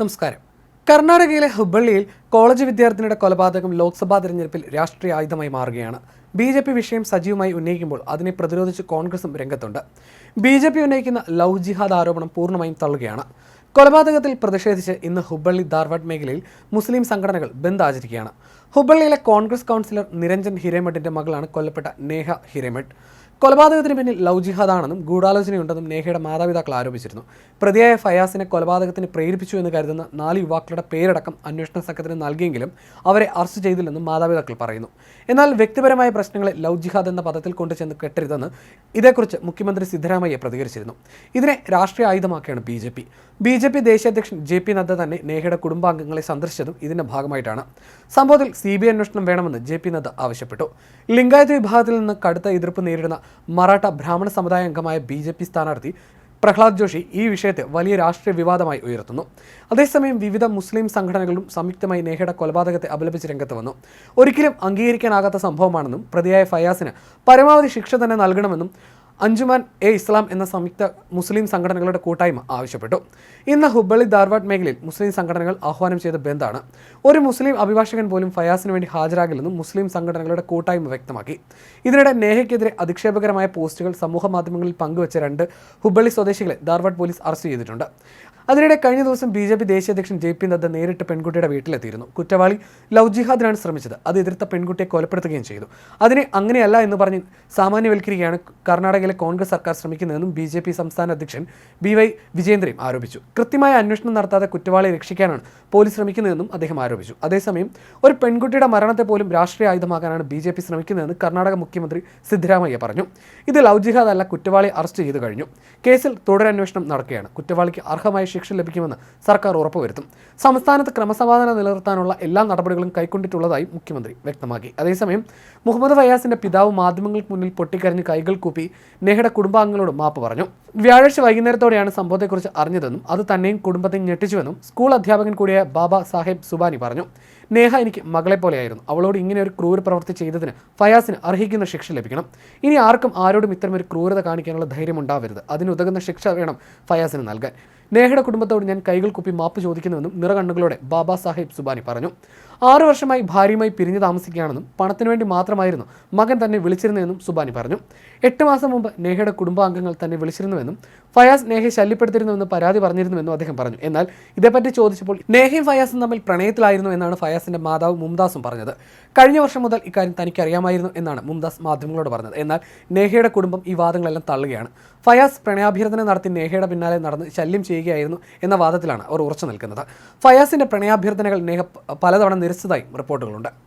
നമസ്കാരം. കർണാടകയിലെ ഹുബള്ളിയിൽ കോളേജ് വിദ്യാർത്ഥിനിയുടെ കൊലപാതകം ലോക്സഭാ തെരഞ്ഞെടുപ്പിൽ രാഷ്ട്രീയ ആയുധമായി മാറുകയാണ്. ബി ജെ പി വിഷയം സജീവമായി ഉന്നയിക്കുമ്പോൾ അതിനെ പ്രതിരോധിച്ച് കോൺഗ്രസും രംഗത്തുണ്ട്. ബി ജെ പി ഉന്നയിക്കുന്ന ലവ് ജിഹാദ് ആരോപണം പൂർണമായും തള്ളുകയാണ്. കൊലപാതകത്തിൽ പ്രതിഷേധിച്ച് ഇന്ന് ഹുബള്ളി ധാർവാഡ് മേഖലയിൽ മുസ്ലിം സംഘടനകൾ ബന്ദ് ആചരിക്കുകയാണ്. ഹുബള്ളിയിലെ കോൺഗ്രസ് കൗൺസിലർ നിരഞ്ജൻ ഹിരേമഠിന്റെ മകളാണ് കൊല്ലപ്പെട്ട നേഹ ഹിരേമഠ്. കൊലപാതകത്തിന് പിന്നിൽ ലവ് ജിഹാദാണെന്നും ഗൂഢാലോചനയുണ്ടെന്നും നേഹയുടെ മാതാപിതാക്കൾ ആരോപിച്ചിരുന്നു. പ്രതിയായ ഫയാസിനെ കൊലപാതകത്തിന് പ്രേരിപ്പിച്ചു എന്ന് കരുതുന്ന നാല് യുവാക്കളുടെ പേരടക്കം അന്വേഷണ സംഘത്തിന് നൽകിയെങ്കിലും അവരെ അറസ്റ്റ് ചെയ്തില്ലെന്നും മാതാപിതാക്കൾ പറയുന്നു. എന്നാൽ വ്യക്തിപരമായ പ്രശ്നങ്ങളെ ലവ് ജിഹാദ് എന്ന പദത്തിൽ കൊണ്ടുചെന്ന് കെട്ടരുതെന്ന് ഇതേക്കുറിച്ച് മുഖ്യമന്ത്രി സിദ്ധരാമയ്യ പ്രതികരിച്ചിരുന്നു. ഇതിനെ രാഷ്ട്രീയ ആയുധമാക്കിയാണ് B J P. B J P ദേശീയ അധ്യക്ഷൻ ജെ പി നദ്ദ തന്നെ നേഹയുടെ കുടുംബാംഗങ്ങളെ സന്ദർശിച്ചതും ഇതിന്റെ ഭാഗമായിട്ടാണ്. സംഭവത്തിൽ സി ബി ഐ അന്വേഷണം വേണമെന്ന് ജെ പി നദ്ദ ആവശ്യപ്പെട്ടു. ലിംഗായത്ത് വിഭാഗത്തിൽ നിന്ന് കടുത്ത എതിർപ്പ് നേരിടുന്ന മറാഠ ബ്രാഹ്മണ സമുദായ അംഗമായ ബി ജെ പി സ്ഥാനാർത്ഥി പ്രഹ്ലാദ് ജോഷി ഈ വിഷയത്തെ വലിയ രാഷ്ട്രീയ വിവാദമായി ഉയർത്തുന്നു. അതേസമയം വിവിധ മുസ്ലിം സംഘടനകളും സംയുക്തമായി നേഹയുടെ കൊലപാതകത്തെ അപലപിച്ച് രംഗത്ത് വന്നു. ഒരിക്കലും അംഗീകരിക്കാനാകാത്ത സംഭവമാണെന്നും പ്രതിയായ ഫയാസിന് പരമാവധി ശിക്ഷ തന്നെ നൽകണമെന്നും അഞ്ചുമാൻ എ ഇസ്ലാം എന്ന സംയുക്ത മുസ്ലിം സംഘടനകളുടെ കൂട്ടായ്മ ആവശ്യപ്പെട്ടു. ഇന്ന് ഹുബ്ബളി ധാർവാഡ് മേഖലയിൽ മുസ്ലിം സംഘടനകൾ ആഹ്വാനം ചെയ്ത ബന്ദാണ് ഒരു മുസ്ലിം അഭിഭാഷകൻ പോലും ഫയാസിന് വേണ്ടി ഹാജരാകില്ലെന്നും മുസ്ലിം സംഘടനകളുടെ കൂട്ടായ്മ വ്യക്തമാക്കി. ഇതിനിടെ നേഹയ്ക്കെതിരെ അധിക്ഷേപകരമായ പോസ്റ്റുകൾ സമൂഹ മാധ്യമങ്ങളിൽ പങ്കുവച്ച രണ്ട് ഹുബ്ബളി സ്വദേശികളെ ധാർവാഡ് പോലീസ് അറസ്റ്റ് ചെയ്തിട്ടുണ്ട്. അതിനിടെ കഴിഞ്ഞ ദിവസം ബി ജെ പി ദേശീയ അധ്യക്ഷൻ ജെ പി നദ്ദ നേരിട്ട് പെൺകുട്ടിയുടെ വീട്ടിലെത്തിയിരുന്നു. കുറ്റവാളി ലവ് ജിഹാദിനാണ് ശ്രമിച്ചത്. അത് എതിർത്ത പെൺകുട്ടിയെ കൊലപ്പെടുത്തുകയും ചെയ്തു. അതിനെ അങ്ങനെയല്ല എന്ന് പറഞ്ഞ് സാമാന്യവൽക്കരിക്കുകയാണ് കർണാടകയിലെ കോൺഗ്രസ് സർക്കാർ ശ്രമിക്കുന്നതെന്നും ബി ജെ പി സംസ്ഥാന അധ്യക്ഷൻ ബി വൈ വിജേന്ദ്രയും ആരോപിച്ചു. കൃത്യമായ അന്വേഷണം നടത്താതെ കുറ്റവാളി രക്ഷിക്കാനാണ് പോലീസ് ശ്രമിക്കുന്നതെന്നും അദ്ദേഹം ആരോപിച്ചു. അതേസമയം ഒരു പെൺകുട്ടിയുടെ മരണത്തെ പോലും രാഷ്ട്രീയ ആയുധമാക്കാനാണ് ബി ജെ പി ശ്രമിക്കുന്നതെന്ന് കർണാടക മുഖ്യമന്ത്രി സിദ്ധരാമയ്യ പറഞ്ഞു. ഇത് ലവ് ജിഹാദ് അല്ല കുറ്റവാളി അറസ്റ്റ് ചെയ്തു കഴിഞ്ഞു. കേസിൽ തുടരന്വേഷണം നടക്കുകയാണ്. കുറ്റവാളിക്ക് അർഹമായ ശിക്ഷ ലഭിക്കുമെന്ന് സർക്കാർ ഉറപ്പുവരുത്തും. സംസ്ഥാനത്ത് ക്രമസമാധാനം നിലനിർത്താനുള്ള എല്ലാ നടപടികളും കൈക്കൊണ്ടിട്ടുള്ളതായി മുഖ്യമന്ത്രി വ്യക്തമാക്കി. അതേസമയം മുഹമ്മദ് ഫയാസിന്റെ പിതാവ് മാധ്യമങ്ങൾക്ക് മുന്നിൽ പൊട്ടിക്കരഞ്ഞ് കൈകൾ കൂപ്പി നെഹയുടെ കുടുംബാംഗങ്ങളോട് മാപ്പ് പറഞ്ഞു. വ്യാഴാഴ്ച വൈകുന്നേരത്തോടെയാണ് സംഭവത്തെക്കുറിച്ച് അറിഞ്ഞതെന്നും അത് തന്നെയും കുടുംബത്തെ ഞെട്ടിച്ചുവെന്നും സ്കൂൾ അധ്യാപകൻ കൂടിയായ ബാബ സാഹേബ് സുബാനി പറഞ്ഞു. നേഹ എനിക്ക് മകളെ പോലെയായിരുന്നു. അവളോട് ഇങ്ങനെ ഒരു ക്രൂര പ്രവൃത്തി ചെയ്തതിന് ഫയാസിന് അർഹിക്കുന്ന ശിക്ഷ ലഭിക്കണം. ഇനി ആർക്കും ആരോടും ഇത്തരമൊരു ക്രൂരത കാണിക്കാനുള്ള ധൈര്യം ഉണ്ടാവരുത്. അതിനുതകുന്ന ശിക്ഷ വേണം ഫയാസിന് നൽകാൻ. നേഹയുടെ കുടുംബത്തോട് ഞാൻ കൈകൾ കുപ്പി മാപ്പ് ചോദിക്കുന്നുവെന്നും നിറകണ്ണുകളോടെ ബാബാ സാഹിബ് സുബാനി പറഞ്ഞു. ആറു വർഷമായി ഭാര്യയുമായി പിരിഞ്ഞു താമസിക്കുകയാണെന്നും പണത്തിനു വേണ്ടി മാത്രമായിരുന്നു മകൻ തന്നെ വിളിച്ചിരുന്നതെന്നും സുബാനി പറഞ്ഞു. എട്ട് മാസം മുമ്പ് നേഹയുടെ കുടുംബാംഗങ്ങൾ തന്നെ വിളിച്ചിരുന്നുവെന്നും ഫയാസ് നേഹയെ ശല്യപ്പെടുത്തിയിരുന്നുവെന്ന് പരാതി പറഞ്ഞിരുന്നുവെന്നും അദ്ദേഹം പറഞ്ഞു. എന്നാൽ ഇതേപ്പറ്റി ചോദിച്ചപ്പോൾ നേഹയും ഫയാസും തമ്മിൽ പ്രണയത്തിലായിരുന്നു എന്നാണ് ഫയാസിന്റെ മാതാവ് മുംതാസും പറഞ്ഞത്. കഴിഞ്ഞ വർഷം മുതൽ ഇക്കാര്യം തനിക്കറിയാമായിരുന്നു എന്നാണ് മുംതാസ് മാധ്യമങ്ങളോട് പറഞ്ഞത്. എന്നാൽ നേഹയുടെ കുടുംബം ഈ വാദങ്ങളെല്ലാം തള്ളുകയാണ്. ഫയാസ് പ്രണയാഭ്യർത്ഥന നടത്തി നേഹയുടെ പിന്നാലെ നടന്ന് ശല്യം ചെയ്യുകയായിരുന്നു എന്ന വാദത്തിലാണ് അവർ ഉറച്ചു നിൽക്കുന്നത്. ഫയാസിന്റെ പ്രണയാഭ്യർത്ഥനകൾ നേഹ പലതവണ നിരസിച്ചതായും റിപ്പോർട്ടുകളുണ്ട്.